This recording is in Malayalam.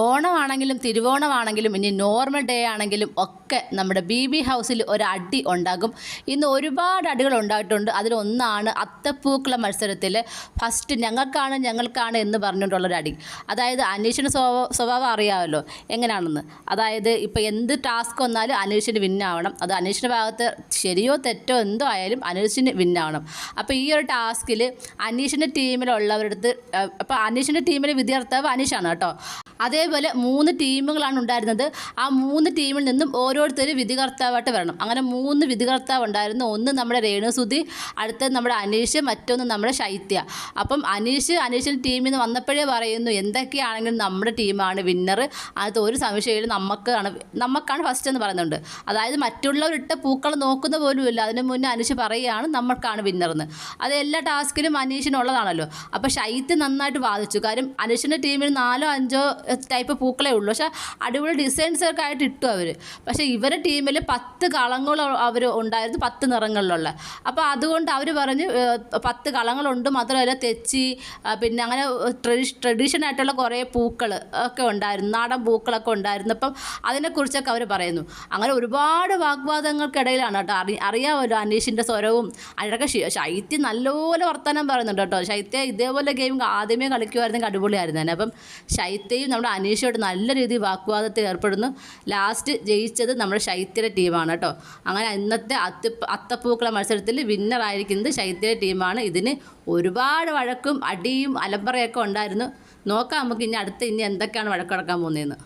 ഓണമാണെങ്കിലും തിരുവോണമാണെങ്കിലും ഇനി നോർമൽ ഡേ ആണെങ്കിലും ഒക്കെ നമ്മുടെ ബി ബി ഹൗസിൽ ഒരു അടി ഉണ്ടാകും. ഇന്ന് ഒരുപാട് അടികൾ ഉണ്ടായിട്ടുണ്ട്. അതിലൊന്നാണ് അത്തപ്പൂക്കള മത്സരത്തിൽ ഫസ്റ്റ് ഞങ്ങൾക്കാണ് ഞങ്ങൾക്കാണ് എന്ന് പറഞ്ഞുകൊണ്ടുള്ളൊരു അടി. അതായത് അനീഷിന് സ്വഭാവ സ്വഭാവം അറിയാമല്ലോ. എങ്ങനെയാണെന്ന് അതായത് ഇപ്പോൾ എന്ത് ടാസ്ക് വന്നാലും അനീഷിന് വിന്നാവണം അത് അനീഷിന്റെ ഭാഗത്ത് ശരിയോ തെറ്റോ എന്തോ ആയാലും അനീഷിന് വിന്നാവണം അപ്പോൾ ഈ ഒരു ടാസ്കിൽ അനീഷിന്റെ ടീമിലുള്ളവരുടെ അടുത്ത് അപ്പോൾ അനീഷിന്റെ ടീമിലെ വിദ്യാർത്ഥാവ് അനീഷാണ് കേട്ടോ. അതേപോലെ മൂന്ന് ടീമുകളാണ് ഉണ്ടായിരുന്നത്. ആ മൂന്ന് ടീമിൽ നിന്നും ഓരോരുത്തർ വിധികർത്താവായിട്ട് വരണം. അങ്ങനെ മൂന്ന് വിധികർത്താവ് ഉണ്ടായിരുന്നു. ഒന്ന് നമ്മുടെ രേണുസുതി അടുത്തത് നമ്മുടെ അനീഷ് മറ്റൊന്ന് നമ്മുടെ ശൈത്യ. അപ്പം അനീഷ് അനീഷിന്റെ ടീമിൽ നിന്ന് വന്നപ്പോഴേ പറയുന്നു എന്തൊക്കെയാണെങ്കിലും നമ്മുടെ ടീമാണ് വിന്നർ അത് ഒരു സംശയമില്ല. നമുക്കാണ് നമുക്കാണ് ഫസ്റ്റ് എന്ന് പറയുന്നുണ്ട്. അതായത് മറ്റുള്ളവരിട്ട പൂക്കൾ നോക്കുന്ന പോലുമില്ല. അതിന് മുന്നേ അനീഷ് പറയുകയാണ് നമ്മൾക്കാണ് വിന്നറെന്ന് അത് എല്ലാ ടാസ്കിലും അനീഷിനുള്ളതാണല്ലോ. അപ്പോൾ ശൈത്യ നന്നായിട്ട് വാദിച്ചു. കാര്യം അനീഷിന്റെ ടീമിൽ നാലോ അഞ്ചോ ടൈപ്പ് പൂക്കളേ ഉള്ളൂ. പക്ഷേ അടിപൊളി ഡിസൈൻസ് ഒക്കെ ആയിട്ട് ഇട്ടു അവർ പക്ഷേ ഇവരുടെ ടീമിൽ പത്ത് കളങ്ങൾ അവർ ഉണ്ടായിരുന്നു പത്ത് നിറങ്ങളിലുള്ള. അപ്പോൾ അതുകൊണ്ട് അവർ പറഞ്ഞ് പത്ത് കളങ്ങളുണ്ട് മാത്രമല്ല തെച്ചി പിന്നെ അങ്ങനെ ട്രഡീഷ് ട്രഡീഷണൽ ആയിട്ടുള്ള കുറേ പൂക്കൾ ഒക്കെ ഉണ്ടായിരുന്നു നാടൻ പൂക്കളൊക്കെ ഉണ്ടായിരുന്നു. അപ്പം അതിനെക്കുറിച്ചൊക്കെ അവർ പറയുന്നു. അങ്ങനെ ഒരുപാട് വാഗ്വാദങ്ങൾക്കിടയിലാണ് കേട്ടോ. അറി അറിയാമല്ലോ അനീഷിന്റെ സ്വരവും അതിനൊക്കെ ശൈത്യം നല്ലപോലെ വർത്തമാനം പറയുന്നുണ്ട് കേട്ടോ. ശൈത്യ ഇതേപോലെ ഗെയിം ആദ്യമേ കളിക്കുമായിരുന്നെങ്കിൽ അടിപൊളിയായിരുന്നു തന്നെ. അപ്പം ശൈത്യയും നമ്മുടെ അനീഷയോട് നല്ല രീതിയിൽ വാഗ്വാദത്തിൽ ഏർപ്പെടുന്നു. ലാസ്റ്റ് ജയിച്ചത് നമ്മുടെ ശൈത്യര ടീമാണ് കേട്ടോ. അങ്ങനെ ഇന്നത്തെ അത്ത അത്തപ്പൂക്കള മത്സരത്തിൽ വിന്നറായിരിക്കുന്നത് ശൈത്യര ടീമാണ് ഇതിന് ഒരുപാട് വഴക്കും അടിയും അലമ്പറയൊക്കെ ഉണ്ടായിരുന്നു. നോക്കാം നമുക്ക് ഇനി അടുത്ത് ഇനി എന്തൊക്കെയാണ് വഴക്കടക്കാൻ പോകുന്നതെന്ന്.